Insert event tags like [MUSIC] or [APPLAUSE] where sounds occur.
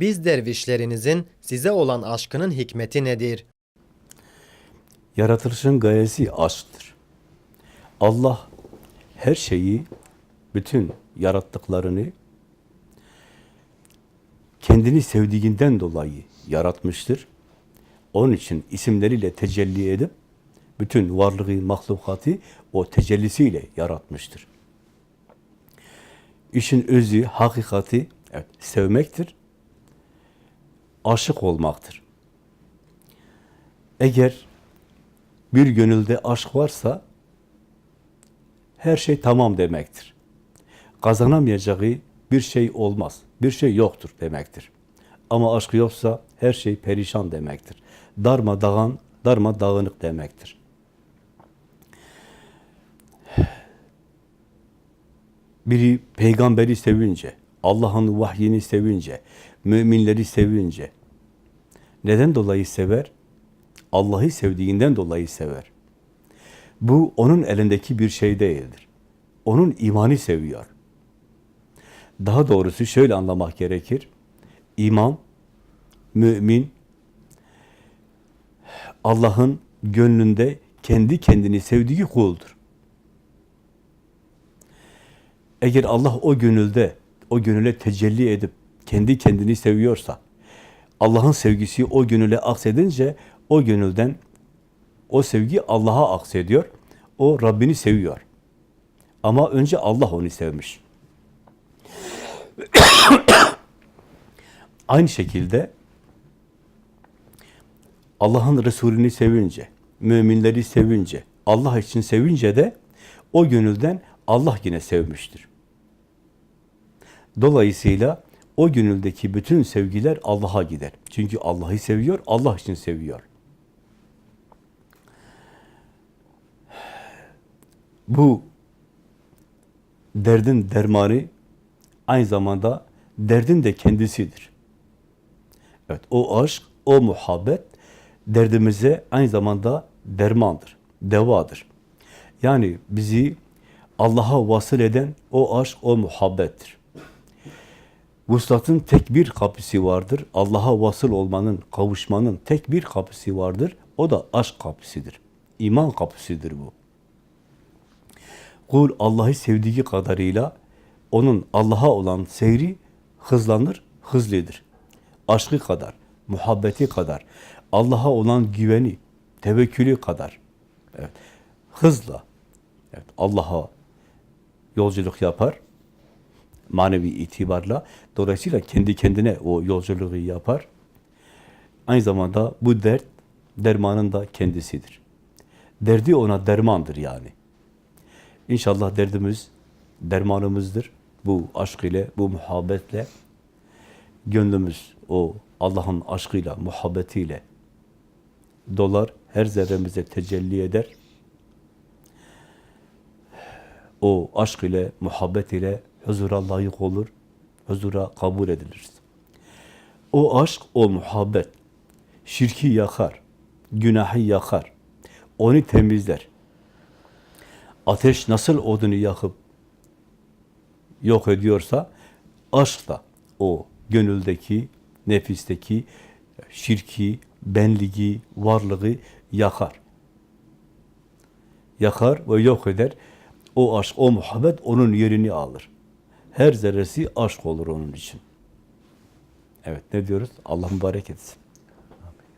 Biz dervişlerinizin size olan aşkının hikmeti nedir? Yaratılışın gayesi aşktır. Allah her şeyi, bütün yarattıklarını kendini sevdiğinden dolayı yaratmıştır. Onun için isimleriyle tecelli edip bütün varlığı, mahlukatı o tecellisiyle yaratmıştır. İşin özü, hakikati evet, sevmektir, aşık olmaktır. Eğer bir gönülde aşk varsa her şey tamam demektir. Kazanamayacağı bir şey olmaz, bir şey yoktur demektir. Ama aşk yoksa her şey perişan demektir. Darma dağın, darma dağınık demektir. Biri peygamberi sevince, Allah'ın vahyini sevince, müminleri sevince, neden dolayı sever? Allah'ı sevdiğinden dolayı sever. Bu onun elindeki bir şey değildir. Onun imanı seviyor. Daha doğrusu şöyle anlamak gerekir. İman, mümin, Allah'ın gönlünde kendi kendini sevdiği kuldur. Eğer Allah o gönülde, o gönüle tecelli edip kendi kendini seviyorsa, Allah'ın sevgisi o gönüle aksedince o gönülden o sevgi Allah'a aksediyor. O Rabbini seviyor. Ama önce Allah onu sevmiş. [COUGHS] Aynı şekilde Allah'ın Resulünü sevince, müminleri sevince, Allah için sevince de o gönülden Allah yine sevmiştir. Dolayısıyla o gönüldeki bütün sevgiler Allah'a gider. Çünkü Allah'ı seviyor, Allah için seviyor. Bu derdin dermanı aynı zamanda derdin de kendisidir. Evet, o aşk, o muhabbet derdimize aynı zamanda dermandır, devadır. Yani bizi Allah'a vasıl eden o aşk, o muhabbettir. Vuslatın tek bir kapısı vardır. Allah'a vasıl olmanın, kavuşmanın tek bir kapısı vardır. O da aşk kapısıdır. İman kapısıdır bu. Kul Allah'ı sevdiği kadarıyla onun Allah'a olan seyri hızlanır, hızlıdır. Aşkı kadar, muhabbeti kadar, Allah'a olan güveni, tevekkülü kadar. Evet, hızla evet, Allah'a yolculuk yapar manevi itibarla. Dolayısıyla kendi kendine o yolculuğu yapar. Aynı zamanda bu dert dermanın da kendisidir. Derdi ona dermandır yani. İnşallah derdimiz dermanımızdır. Bu aşk ile, bu muhabbetle gönlümüz o Allah'ın aşkıyla, muhabbetiyle dolar, her zerremize tecelli eder. O aşk ile, muhabbet ile huzura layık olur, huzura kabul ediliriz. O aşk, o muhabbet şirki yakar, günahı yakar, onu temizler. Ateş nasıl odunu yakıp yok ediyorsa, aşk da o gönüldeki, nefisteki şirki, benliği, varlığı yakar. Yakar ve yok eder. O aşk, o muhabbet onun yerini alır. Her zerresi aşk olur onun için. Evet ne diyoruz? Allah mübarek etsin.